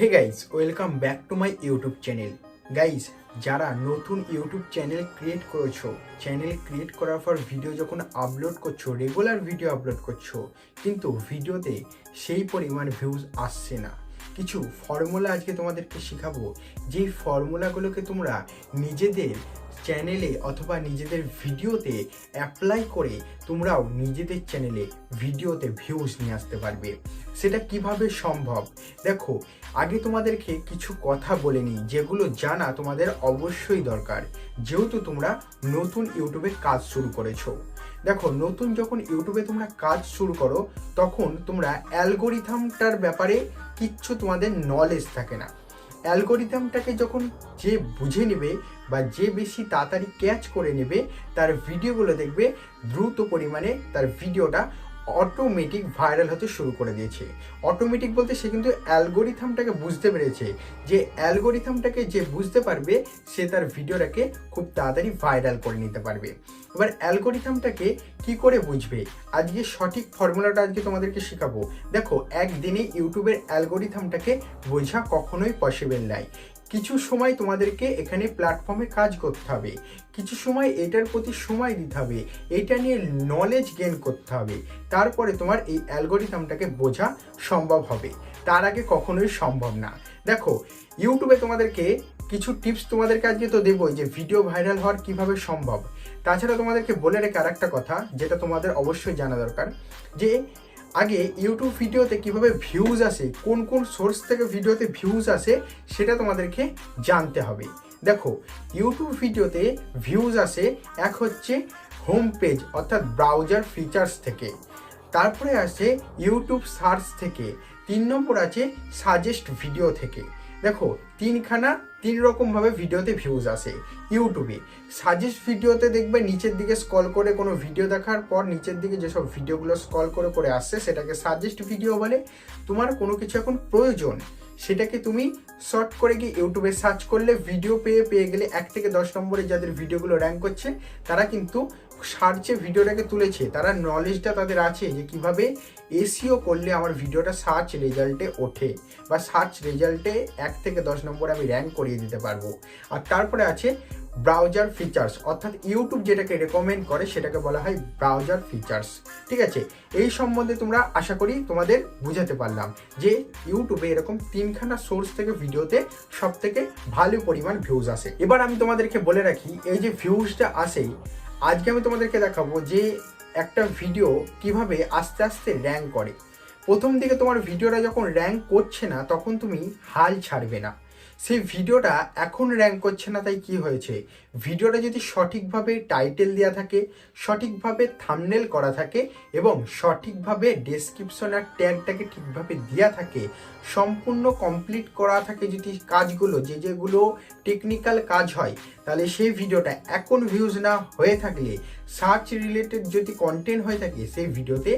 Hey guys welcome back to my YouTube channel guys যারা নতুন YouTube channel create করেছ channel create করার পর ভিডিও যখন আপলোড করছ রেগুলার ভিডিও আপলোড করছ, কিন্তু ভিডিওতে সেই পরিমাণ ভিউজ আসছে না। কিছু ফর্মুলা আজকে তোমাদেরকে শেখাবো। যেই ফর্মুলাগুলোকে তোমরা নিজেদের চ্যানেলে অথবা নিজেদের ভিডিওতে অ্যাপ্লাই করে তোমরাও নিজেদের চ্যানেলে ভিডিওতে ভিউজ নিয়ে আসতে পারবে। সেটা কীভাবে সম্ভব? দেখো, আগে তোমাদেরকে কিছু কথা বলে নিই, যেগুলো জানা তোমাদের অবশ্যই দরকার। যেহেতু তোমরা নতুন ইউটিউবে কাজ শুরু করেছ। দেখো, নতুন যখন ইউটিউবে তোমরা কাজ শুরু করো, তখন তোমরা অ্যালগোরিথামটার ব্যাপারে কিচ্ছু তোমাদের নলেজ থাকে না। অ্যালগোরিথামটাকে যখন যে বুঝে নেবে বা যে বেশি তাড়াতাড়ি ক্যাচ করে নেবে, তার ভিডিওগুলো দেখবে দ্রুত পরিমাণে তার ভিডিওটা অটোমেটিক ভাইরাল হতে শুরু করে দিয়েছে। অটোমেটিক বলতে সে কিন্তু অ্যালগোরিথামটাকে বুঝতে পেরেছে যে অ্যালগোরিথামটাকে যে বুঝতে পারবে, সে তার ভিডিওটাকে খুব তাড়াতাড়ি ভাইরাল করে নিতে পারবে। এবার অ্যালগোরিথামটাকে কি করে বুঝবে? আজকে সঠিক ফর্মুলাটা আজকে তোমাদেরকে শেখাবো। দেখো, একদিনে ইউটিউবের অ্যালগোরিথামটাকে বোঝা কখনোই পসিবল নাই। কিছু সময় তোমাদেরকে এখানে প্ল্যাটফর্মে কাজ করতে হবে। কিছু সময় এটার প্রতি সময় দিতে হবে। এটা নিয়ে নলেজ গেন করতে হবে। তারপরে তোমার এই অ্যালগোরিথামটাকে বোঝা সম্ভব হবে। তার আগে কখনোই সম্ভব না। দেখো ইউটিউবে তোমাদেরকে কিছু টিপস তোমাদেরকে আজকে তো দেবই যে ভিডিও ভাইরাল হওয়ার কীভাবে সম্ভব। তাছাড়া তোমাদেরকে বলে রেখে আর একটা কথা, যেটা তোমাদের অবশ্যই জানা দরকার, যে আগে ইউটিউব ভিডিওতে কীভাবে ভিউজ আসে, কোন কোন সোর্স থেকে ভিডিওতে ভিউজ আসে, সেটা তোমাদেরকে জানতে হবে। দেখো ইউটিউব ভিডিওতে ভিউজ আসে এক হচ্ছে হোম পেজ অর্থাৎ ব্রাউজার ফিচার্স থেকে। তারপরে আসে ইউটিউব সার্চ থেকে। তিন নম্বর আছে সাজেস্ট ভিডিও থেকে। দেখো, তিনখানা তিন রকমভাবে ভিডিওতে ভিউজ আসে ইউটিউবে। সাজেস্ট ভিডিওতে দেখবে নিচের দিকে স্কল করে কোনো ভিডিও দেখার পর নিচের দিকে যেসব ভিডিওগুলো স্কল করে করে আসছে, সেটাকে সাজেস্ট ভিডিও বলে। তোমার কোনো কিছু এখন প্রয়োজন, সেটাকে তুমি শর্ট করে গিয়ে ইউটিউবে সার্চ করলে ভিডিও পেয়ে পেয়ে গেলে এক থেকে দশ নম্বরে যাদের ভিডিওগুলো র্যাঙ্ক করছে, তারা কিন্তু সার্চে ভিডিওটাকে তুলেছে, তারা নলেজটা তাদের আছে যে কীভাবে এসিও করলে আমার ভিডিওটা সার্চ রেজাল্টে ওঠে বা সার্চ রেজাল্টে এক থেকে দশ নম্বরে আমি র্যাঙ্ক করিয়ে দিতে পারব। আর তারপরে আছে ব্রাউজার ফিচার্স অর্থাৎ ইউটিউব যেটাকে রেকমেন্ড করে সেটাকে বলা হয় ব্রাউজার ফিচার্স ঠিক আছে? এই সম্বন্ধে তোমরা আশা করি তোমাদের বুঝাতে পারলাম যে ইউটিউবে এরকম তিনখানা সোর্স থেকে ভিডিওতে সব থেকে ভালো পরিমাণ ভিউজ আসে। এবার আমি তোমাদেরকে বলে রাখি, এই যে ভিউজটা আসে আজকে আমি তোমাদেরকে দেখাবো যে একটা ভিডিও কীভাবে আস্তে আস্তে র্যাঙ্ক করে। প্রথম দিকে তোমার ভিডিওটা যখন র্যাঙ্ক করছে না, তখন তুমি হাল ছাড়বে না। সেই ভিডিওটা এখন র্যাঙ্ক করছে না, তাই কি হয়েছে? ভিডিওটা যদি সঠিকভাবে টাইটেল দেওয়া থাকে, সঠিকভাবে থামনেল করা থাকে এবং সঠিকভাবে ডেসক্রিপশন আর ট্যাগটাকে ঠিকভাবে দেওয়া থাকে, সম্পূর্ণ কমপ্লিট করা থাকে যদি কাজগুলো, যে যেগুলো টেকনিক্যাল কাজ হয়, তাহলে সেই ভিডিওটা এখন ভিউজ না হয়ে থাকলে সার্চ রিলেটেড যদি কন্টেন্ট হয়ে থাকে, সেই ভিডিওতে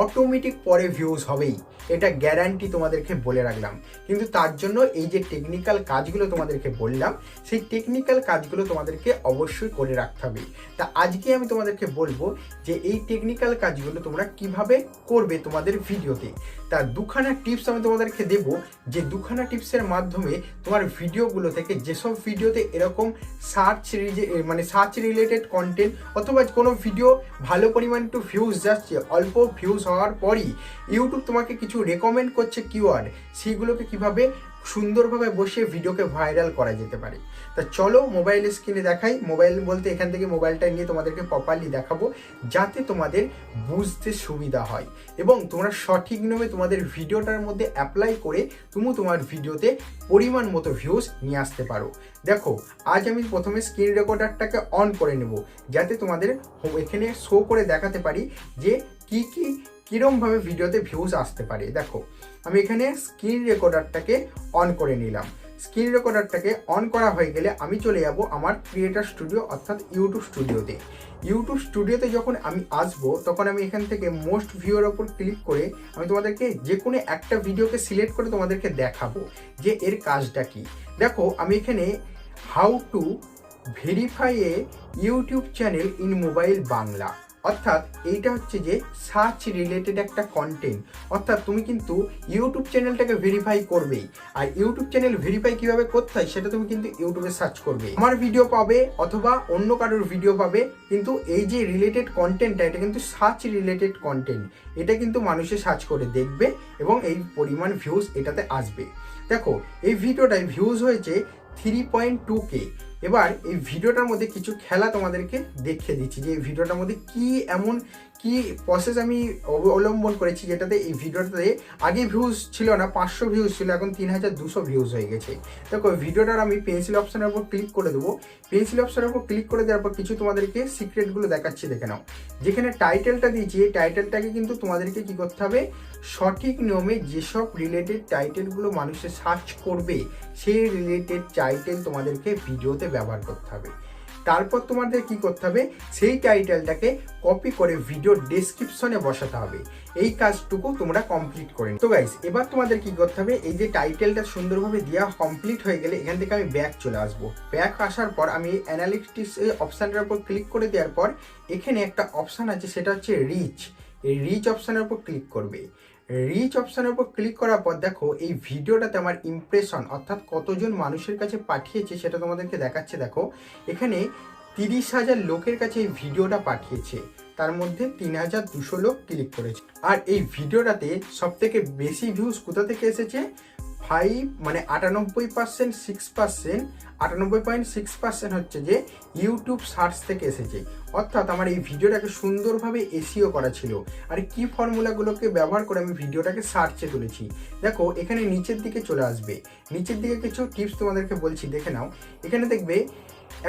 অটোমেটিক পরে ভিউজ হবেই। এটা গ্যারান্টি তোমাদেরকে বলে রাখলাম। কিন্তু তার জন্য এই যে টেকনিক্যাল কাজগুলো তোমাদেরকে বললাম, সেই টেকনিক্যাল কাজগুলো তোমাদেরকে অবশ্যই করে রাখতে হবে। তা আজকে আমি তোমাদেরকে বলব যে এই টেকনিক্যাল কাজগুলো তোমরা কীভাবে করবে তোমাদের ভিডিওতে। তা দুখানা টিপস আমি তোমাদেরকে দেব যে দুখানা টিপসের মাধ্যমে তোমার ভিডিওগুলো থেকে যেসব ভিডিওতে এরকম সার্চ মানে সার্চ রিলেটেড কন্টেন্ট অথবা কোনো ভিডিও ভালো পরিমাণ একটু ভিউজ যাচ্ছে, অল্প ভিউজ হওয়ার পরই ইউটিউব তোমাকে কিছু রেকমেন্ড করছে কিওয়ার্ড সেইগুলোকে কীভাবে সুন্দরভাবে বসে ভিডিওকে ভাইরাল করা যেতে পারে। তা চলো মোবাইল স্ক্রিনে দেখাই। মোবাইল বলতে এখান থেকে মোবাইলটা নিয়ে তোমাদেরকে প্রপারলি দেখাবো, যাতে তোমাদের বুঝতে সুবিধা হয়। এবং তোমরা সঠিক নিয়মে তোমাদের ভিডিওটার মধ্যে অ্যাপ্লাই করে তুমি তোমার ভিডিওতে পরিমাণ মতো ভিউজ নিয়ে আসতে পারো। দেখো, আজ আমি প্রথমে স্ক্রিন রেকর্ডারটাকে অন করে নেব, যাতে তোমাদের এখানে শো করে দেখাতে পারি যে কি কি কীরমভাবে ভিডিওতে ভিউজ আসতে পারে? দেখো, আমি এখানে স্ক্রিন রেকর্ডারটাকে অন করে নিলাম। স্ক্রিন রেকর্ডারটাকে অন করা হয়ে গেলে আমি চলে যাব আমার ক্রিয়েটার স্টুডিও অর্থাৎ ইউটিউব স্টুডিওতে ইউটিউব স্টুডিওতে যখন আমি আসব, তখন আমি এখান থেকে মোস্ট ভিউর ওপর ক্লিক করে আমি তোমাদেরকে যে কোনো একটা ভিডিওকে সিলেক্ট করে তোমাদেরকে দেখাবো যে এর কাজটা কি। দেখো, আমি এখানে how to verify a YouTube channel in mobile Bangla অর্থাৎ এইটা হচ্ছে যে সার্চ রিলেটেড একটা কন্টেন্ট অর্থাৎ তুমি কিন্তু ইউটিউব চ্যানেলটাকে ভেরিফাই করবেই। আর ইউটিউব চ্যানেল ভেরিফাই কীভাবে করতে হয় সেটা তুমি কিন্তু ইউটিউবে সার্চ করবে আমার ভিডিও পাবে অথবা অন্য কারোর ভিডিও পাবে, কিন্তু এই যে রিলেটেড কন্টেন্টটা এটা কিন্তু সার্চ রিলেটেড কন্টেন্ট এটা কিন্তু মানুষে সার্চ করে দেখবে এবং এই পরিমাণ ভিউজ এটাতে আসবে। দেখো, এই ভিডিওটায় ভিউজ হয়েছে থ্রি পয়েন্ট টু কে এবার এই ভিডিওটার মধ্যে কিছু খেলা তোমাদেরকে দেখিয়ে দিচ্ছি যে এই ভিডিওটার মধ্যে কি এমন কি প্রসেস আমি অবলম্বন করেছি যেটাতে এই ভিডিওটাতে আগে ভিউজ ছিল না, পাঁচশো ভিউজ ছিল, এখন তিন হাজার দুশো ভিউজ হয়ে গেছে। দেখো, ভিডিওটার আমি পেন্সিল অপশানের উপর ক্লিক করে দেবো। পেন্সিল অপশনের উপর ক্লিক করে দেওয়ার পর কিছু তোমাদেরকে সিক্রেটগুলো দেখাচ্ছি, দেখে নাও। যেখানে টাইটেলটা দিয়েছি, এই টাইটেলটাকে কিন্তু তোমাদেরকে কি করতে হবে? সঠিক নিয়মে যেসব রিলেটেড টাইটেলগুলো মানুষে সার্চ করবে, সেই রিলেটেড টাইটেল তোমাদেরকে ভিডিওতে ব্যবহার করতে হবে। তারপর তোমাদের কি করতে হবে? সেই টাইটেলটাকে কপি করে ভিডিও ডেসক্রিপশনে বসাতে হবে। এই কাজটুকু তোমরা কমপ্লিট করে তো গাইস এবার তোমাদের কি করতে হবে? এই যে টাইটেলটা সুন্দরভাবে দেওয়া কমপ্লিট হয়ে গেলে এখান থেকে আমি ব্যাক চলে আসব। ব্যাক আসার পর আমি অ্যানালিটিক্স অপশানটার উপর ক্লিক করে দেওয়ার পর এখানে একটা অপশান আছে, সেটা হচ্ছে রিচ এই রিচ অপশানের উপর ক্লিক করবে। রিচ অপশানের উপর ক্লিক করার পর দেখো, এই ভিডিওটাতে আমার ইমপ্রেশন অর্থাৎ কতজন মানুষের কাছে পাঠিয়েছে সেটা তোমাদেরকে দেখাচ্ছে, দেখো। এখানে তিরিশ হাজার লোকের কাছে এই ভিডিওটা পাঠিয়েছে। তার মধ্যে তিন হাজার দুশো লোক ক্লিক করেছে। আর এই ভিডিওটাতে সবথেকে বেশি ভিউজ কোথা থেকে এসেছে? ফাইভ মানে আটানব্বই পার্সেন্ট, সিক্স পার্সেন্ট, আটানব্বই পয়েন্ট সিক্স পার্সেন্ট হচ্ছে যে ইউটিউব সার্চ থেকে এসেছে। অর্থাৎ আমার এই ভিডিওটাকে সুন্দরভাবে এসিও করা ছিল। আর কি ফর্মুলাগুলোকে ব্যবহার করে আমি ভিডিওটাকে সার্চে তুলেছি। দেখো, এখানে নিচের দিকে চলে আসবে। নিচের দিকে কিছু টিপস তোমাদেরকে বলছি, দেখে নাও। এখানে দেখবে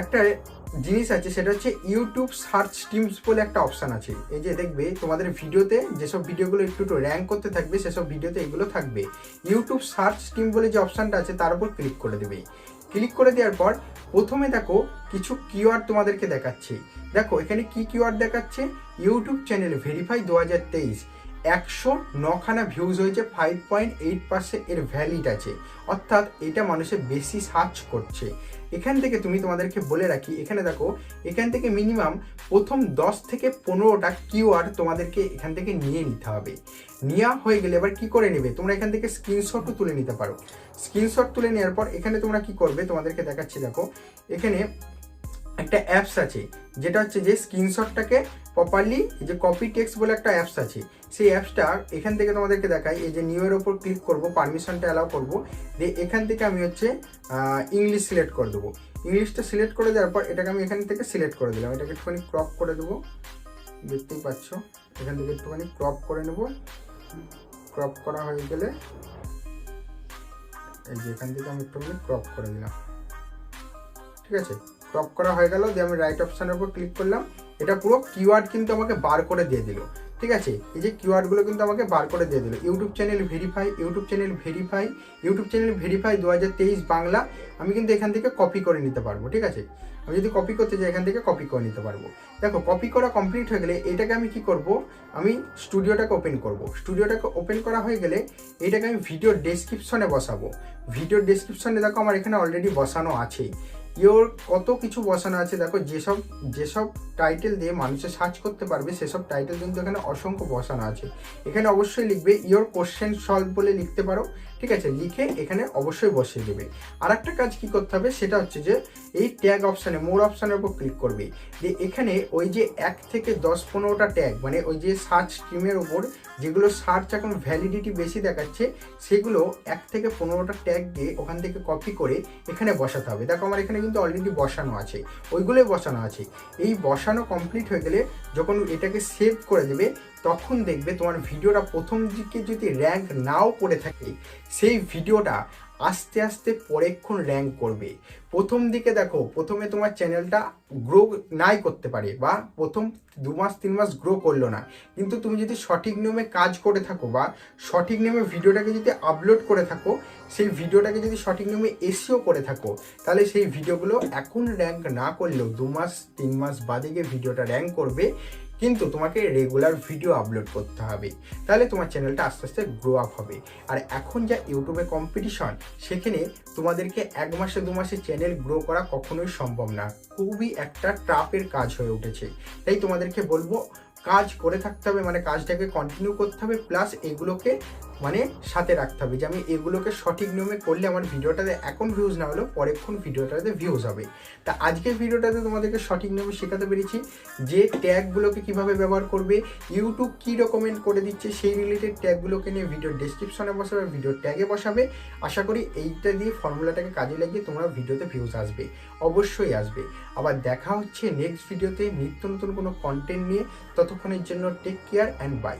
একটা জিনিস আছে, সেটা হচ্ছে ইউটিউব সার্চ টিমস বলে একটা অপশান আছে। এই যে দেখবে, তোমাদের ভিডিওতে যেসব ভিডিওগুলো একটু র্যাঙ্ক করতে থাকবে, সেসব ভিডিওতে এগুলো থাকবে। ইউটিউব সার্চ টিম বলে যে অপশানটা আছে, তার উপর ক্লিক করে দেবে। ক্লিক করে দেওয়ার পর প্রথমে দেখো কিছু কিওয়ার্ড তোমাদেরকে দেখাচ্ছে। দেখো, এখানে কি কিওয়ার্ড দেখাচ্ছে? ইউটিউব চ্যানেল ভেরিফাই দু হাজার তেইশ। একশো নখানা ভিউজ হয়েছে ফাইভ পয়েন্ট এইট পার্সেন্ট এর ভ্যালিড আছে। অর্থাৎ এটা মানুষের বেশি সার্চ করছে। এখান থেকে তুমি তোমাদেরকে বলে রাখি, এখানে দেখো, এখান থেকে মিনিমাম প্রথম দশ থেকে পনেরোটা কিওয়ার্ড তোমাদেরকে এখান থেকে নিয়ে নিতে হবে। নেওয়া হয়ে গেলে এবার কি করে নেবে? তোমরা এখান থেকে স্ক্রিনশটও তুলে নিতে পারো। স্ক্রিনশট তুলে নেওয়ার পর এখানে তোমরা কি করবে? তোমাদেরকে দেখাচ্ছি, দেখো। এখানে একটা অ্যাপস আছে, যেটা হচ্ছে যে স্ক্রিনশটটাকে প্রপারলি যে কপি টেক্সট বলে একটা অ্যাপস আছে, সেই অ্যাপসটা এখান থেকে তোমাদেরকে দেখাই, এই যে নিউ এর ওপর ক্লিক করব পারমিশনটা অ্যালাউ করব, দিয়ে এখান থেকে আমি হচ্ছে ইংলিশ সিলেক্ট করে দেবো। ইংলিশটা সিলেক্ট করে দেওয়ার পর এটাকে আমি এখান থেকে সিলেক্ট করে দিলাম। এটাকে একটুখানি ক্রপ করে দেবো। দেখতেই পাচ্ছ? এখান থেকে একটুখানি ক্রপ করে নেব। ক্রপ করা হয়ে গেলে এই যে এখান থেকে আমি একটুখানি ক্রপ করে দিলাম ঠিক আছে? ক্রপ করা হয়ে গেল দিয়ে আমি রাইট অপশানের উপর ক্লিক করলাম, এটা পুরো কিওয়ার্ড কিন্তু আমাকে বার করে দিয়ে দিল, ঠিক আছে? এই যে কিওয়ার্ডগুলো কিন্তু আমাকে বার করে দিয়ে দিল YouTube channel verify YouTube channel verify YouTube channel verify দু হাজার তেইশ বাংলা, আমি কিন্তু এখান থেকে কপি করে নিতে পারব, ঠিক আছে? আমি যদি কপি করতে চাই এখান থেকে কপি করে নিতে পারব। দেখো কপি করা কমপ্লিট হয়ে গেলে এটাকে আমি কি করব? আমি স্টুডিওটাকে ওপেন করব। স্টুডিওটাকে ওপেন করা হয়ে গেলে এটাকে আমি ভিডিও ডেসক্রিপশনে বসাবো। ভিডিও ডেসক্রিপশনে দেখো আমার এখানে অলরেডি বসানো আছেই ইওর কত কিছু বসানো আছে, দেখো যেসব যেসব টাইটেল দিয়ে মানুষে সার্চ করতে পারবে, সেসব টাইটেল কিন্তু এখানে অসংখ্য বসানো আছে। এখানে অবশ্যই লিখবে ইয়োর কোশ্চেন সলভ বলে লিখতে পারো। ঠিক আছে? লিখে এখানে অবশ্যই বসিয়ে দেবে। আর একটা কাজ কি করতে হবে? সেটা হচ্ছে যে, এই ট্যাগ অপশানে মোর অপশানের উপর ক্লিক করবে। দিয়ে এখানে ওই যে এক থেকে দশ পনেরোটা ট্যাগ মানে ওই যে সার্চ স্ট্রিমের উপর যেগুলো সার্চ এখন ভ্যালিডিটি বেশি দেখাচ্ছে, সেগুলো এক থেকে পনেরোটা ট্যাগ দিয়ে ওখান থেকে কপি করে এখানে বসাতে হবে। দেখো, আমার এখানে কিন্তু অলরেডি বসানো আছে। ওইগুলোই বসানো আছে। এই বসানো কমপ্লিট হয়ে গেলে যখন এটাকে সেভ করে দেবে, তখন দেখবে তোমার ভিডিওটা প্রথম দিকে যদি র্যাঙ্ক নাও করে থাকে সেই ভিডিওটা আস্তে আস্তে পরেক্ষণ র্যাঙ্ক করবে। প্রথম দিকে দেখো, প্রথমে তোমার চ্যানেলটা গ্রো নাই করতে পারে বা প্রথম দু মাস, তিন মাস গ্রো করল না। কিন্তু তুমি যদি সঠিক নিয়মে কাজ করে থাকো বা সঠিক নিয়মে ভিডিওটাকে যদি আপলোড করে থাকো, সেই ভিডিওটাকে যদি সঠিক নিয়মে এসিও করে থাকো, তাহলে সেই ভিডিওগুলো এখন র্যাঙ্ক না করলেও দু মাস, তিন মাস বাদে গিয়ে ভিডিওটা র্যাঙ্ক করবে। কিন্তু তোমাকে রেগুলার ভিডিও আপলোড করতে হবে। তাহলে তোমার চ্যানেলটা আস্তে আস্তে গ্রো আপ হবে। আর এখন যা ইউটিউবে কম্পিটিশন সেখানে তোমাদেরকে এক মাসে দু মাসে চ্যানেল গ্রো করা কখনোই সম্ভব না। খুবই একটা ট্রাপের কাজ হয়ে উঠেছে। তাই তোমাদেরকে বলব, কাজ করে থাকতে হবে মানে কাজটাকে কন্টিনিউ করতে হবে প্লাস এগুলোকে মানে সাথে রাখতে হবে যে আমি এগুলোকে সঠিক নিয়মে করলে আমার ভিডিওটাতে এখন ভিউজ না হলেও পরেক্ষণ ভিডিওটাতে ভিউজ হবে। তা আজকের ভিডিওটাতে তোমাদেরকে সঠিক নিয়মে শেখাতে পেরেছি যে ট্যাগগুলোকে কীভাবে ব্যবহার করবে ইউটিউব কী রেকমেন্ড করে দিচ্ছে সেই রিলেটেড ট্যাগগুলোকে নিয়ে ভিডিও ডিসক্রিপশনে বসাবে ভিডিও ট্যাগে বসাবে। আশা করি এইটা দিয়ে ফর্মুলাটাকে কাজে লাগিয়ে তোমরা ভিডিওতে ভিউজ আসবে, অবশ্যই আসবে। আবার দেখা হচ্ছে নেক্সট ভিডিওতে নিত্য নতুন কোনো কন্টেন্ট নিয়ে। ততক্ষণের জন্য টেক কেয়ার অ্যান্ড বাই